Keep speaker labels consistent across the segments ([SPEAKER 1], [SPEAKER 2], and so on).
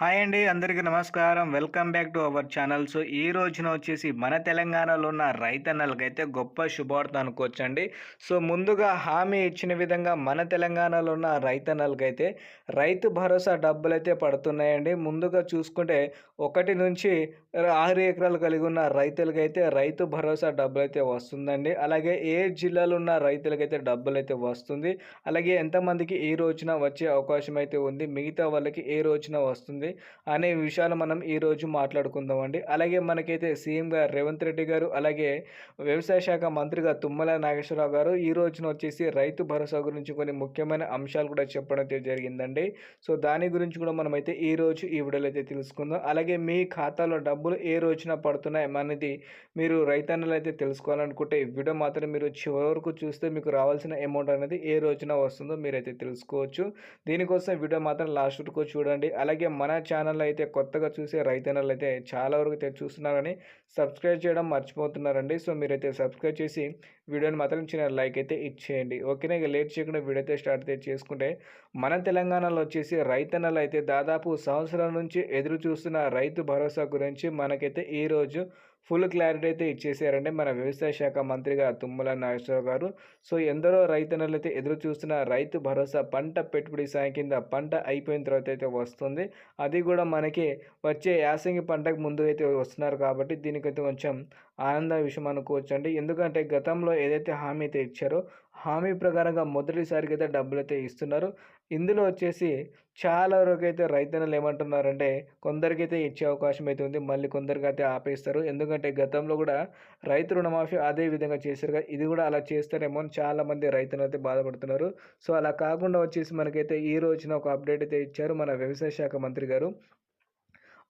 [SPEAKER 1] Hi అండి అందరికీ నమస్కారం. Welcome back to our channel. So ఈ రోజున వచ్చేసి మన తెలంగాణలో ఉన్న రైతన్నలకైతే గొప్ప శుభార్త అనుకోవచ్చండి. సో ముందుగా హామీ ఇచ్చిన విధంగా మన తెలంగాణలో ఉన్న రైతన్నలకైతే రైతు భరోసా డబ్బులు అయితే పడుతున్నాయండి. ముందుగా చూసుకుంటే ఒకటి నుంచి ఆరు ఎకరాలు కలిగి ఉన్న రైతులకైతే రైతు భరోసా డబ్బులు అయితే వస్తుందండి. అలాగే ఏ జిల్లాలో ఉన్న రైతులకైతే డబ్బులు అయితే వస్తుంది. అలాగే ఎంతమందికి ఈ రోజున వచ్చే అవకాశం అయితే ఉంది. మిగతా వాళ్ళకి ఏ రోజున వస్తుంది? అనే విషయాలు మనం ఈరోజు మాట్లాడుకుందామండి. అలాగే మనకైతే సీఎం గారు రేవంత్ రెడ్డి గారు అలాగే వ్యవసాయ శాఖ మంత్రిగా తుమ్మల నాగేశ్వరరావు గారు ఈ రోజున వచ్చేసి రైతు భరోసా గురించి కొన్ని ముఖ్యమైన అంశాలు కూడా చెప్పడం అయితే జరిగిందండి. సో దాని గురించి కూడా మనమైతే ఈ రోజు ఈ వీడియోలో అయితే తెలుసుకుందాం. అలాగే మీ ఖాతాలో డబ్బులు ఏ రోజున పడుతున్నాయి అనేది మీరు రైతన్నలు అయితే తెలుసుకోవాలనుకుంటే ఈ వీడియో మాత్రం మీరు చివరి వరకు చూస్తే మీకు రావాల్సిన అమౌంట్ అనేది ఏ రోజున వస్తుందో మీరైతే తెలుసుకోవచ్చు. దీనికోసం వీడియో మాత్రం లాస్ట్ వరకు చూడండి. అలాగే మన ఛానల్ అయితే కొత్తగా చూసే రైతన్నలు అయితే చాలా వరకు అయితే చూస్తున్నారని సబ్స్క్రైబ్ చేయడం మర్చిపోతున్నారండి. సో మీరైతే సబ్స్క్రైబ్ చేసి వీడియోని మాత్రం చిన్న లైక్ అయితే ఇచ్చేయండి. ఓకేనా? ఇక లేట్ చేయకుండా వీడియో అయితే స్టార్ట్ అయితే చేసుకుంటే మన తెలంగాణలో వచ్చేసి రైతన్నలు అయితే దాదాపు సంవత్సరం నుంచి ఎదురు చూస్తున్న రైతు భరోసా గురించి మనకైతే ఈరోజు ఫుల్ క్లారిటీ అయితే ఇచ్చేసారండి. మన వ్యవసాయ శాఖ మంత్రిగా తుమ్మల నాగేశ్వరరావు గారు. సో ఎందరో రైతన్నలు అయితే ఎదురు చూస్తున్న రైతు భరోసా పంట పెట్టుబడి సాయం కింద పంట అయిపోయిన తర్వాత అయితే వస్తుంది. అది కూడా మనకి వచ్చే యాసంగి పంటకు ముందు అయితే వస్తున్నారు కాబట్టి దీనికైతే కొంచెం ఆనంద విషయం అనుకోవచ్చు అండి ఎందుకంటే గతంలో ఏదైతే హామీ అయితే ఇచ్చారో హామీ ప్రకారంగా మొదటిసారికి అయితే డబ్బులు అయితే ఇస్తున్నారు. ఇందులో వచ్చేసి చాలా వరకు అయితే రైతన్నలు ఏమంటున్నారంటే కొందరికైతే ఇచ్చే అవకాశం అయితే ఉంది మళ్ళీ కొందరికి అయితే ఆపేస్తారు. ఎందుకంటే గతంలో కూడా రైతు రుణమాఫీ అదే విధంగా చేశారు ఇది కూడా అలా చేస్తారేమో అని చాలామంది రైతులు అయితే బాధపడుతున్నారు. సో అలా కాకుండా వచ్చేసి మనకైతే ఈ రోజున ఒక అప్డేట్ అయితే ఇచ్చారు మన వ్యవసాయ శాఖ మంత్రి గారు.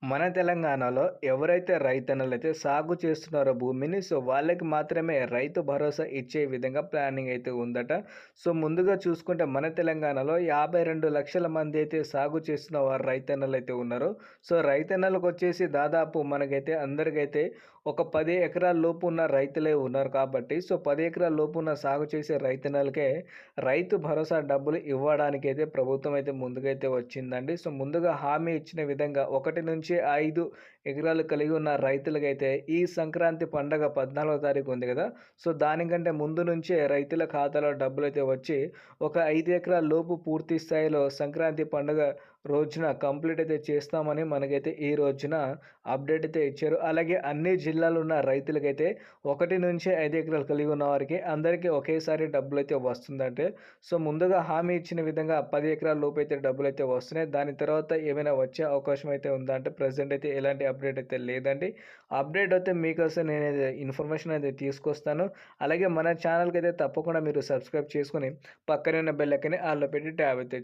[SPEAKER 1] మన తెలంగాణలో ఎవరైతే రైతన్నలు అయితే సాగు చేస్తున్నారో భూమిని సో వాళ్ళకి మాత్రమే రైతు భరోసా ఇచ్చే విధంగా ప్లానింగ్ అయితే ఉందట. సో ముందుగా చూసుకుంటే మన తెలంగాణలో యాభై రెండు లక్షల మంది అయితే సాగు చేస్తున్న వారు రైతన్నలు అయితే ఉన్నారు. సో రైతన్నలకు వచ్చేసి దాదాపు మనకైతే అందరికైతే ఒక పది ఎకరాల లోపు ఉన్న రైతులే ఉన్నారు కాబట్టి సో పది ఎకరాల లోపు ఉన్న సాగు చేసే రైతన్నలకే రైతు భరోసా డబ్బులు ఇవ్వడానికి అయితే ప్రభుత్వం అయితే ముందుకైతే వచ్చిందండి. సో ముందుగా హామీ ఇచ్చిన విధంగా ఒకటి నుంచి నుంచి ఐదు ఎకరాలు కలిగి ఉన్న రైతులకైతే ఈ సంక్రాంతి పండగ పద్నాలుగో తారీఖు ఉంది కదా. సో దానికంటే ముందు నుంచే రైతుల ఖాతాలో డబ్బులు అయితే వచ్చి ఒక ఐదు ఎకరాల లోపు పూర్తి స్థాయిలో సంక్రాంతి పండుగ రోజున కంప్లీట్ అయితే చేస్తామని మనకైతే ఈ రోజున అప్డేట్ అయితే ఇచ్చారు. అలాగే అన్ని జిల్లాలు ఉన్న రైతులకైతే ఒకటి నుంచి ఐదు ఎకరాలు కలిగి ఉన్న వారికి అందరికీ ఒకేసారి డబ్బులు అయితే వస్తుందంటే సో ముందుగా హామీ ఇచ్చిన విధంగా పది ఎకరాల లోపు అయితే డబ్బులు అయితే వస్తున్నాయి. దాని తర్వాత ఏమైనా వచ్చే అవకాశం అయితే ఉందంటే ప్రజెంట్ అయితే ఎలాంటి అప్డేట్ అయితే లేదండి. అప్డేట్ అయితే మీకోసం నేను ఇన్ఫర్మేషన్ అయితే తీసుకొస్తాను. అలాగే మన ఛానల్కి అయితే తప్పకుండా మీరు సబ్స్క్రైబ్ చేసుకుని పక్కనే ఉన్న బెల్ ఆల్లో పెట్టి ట్యాబ్ అయితే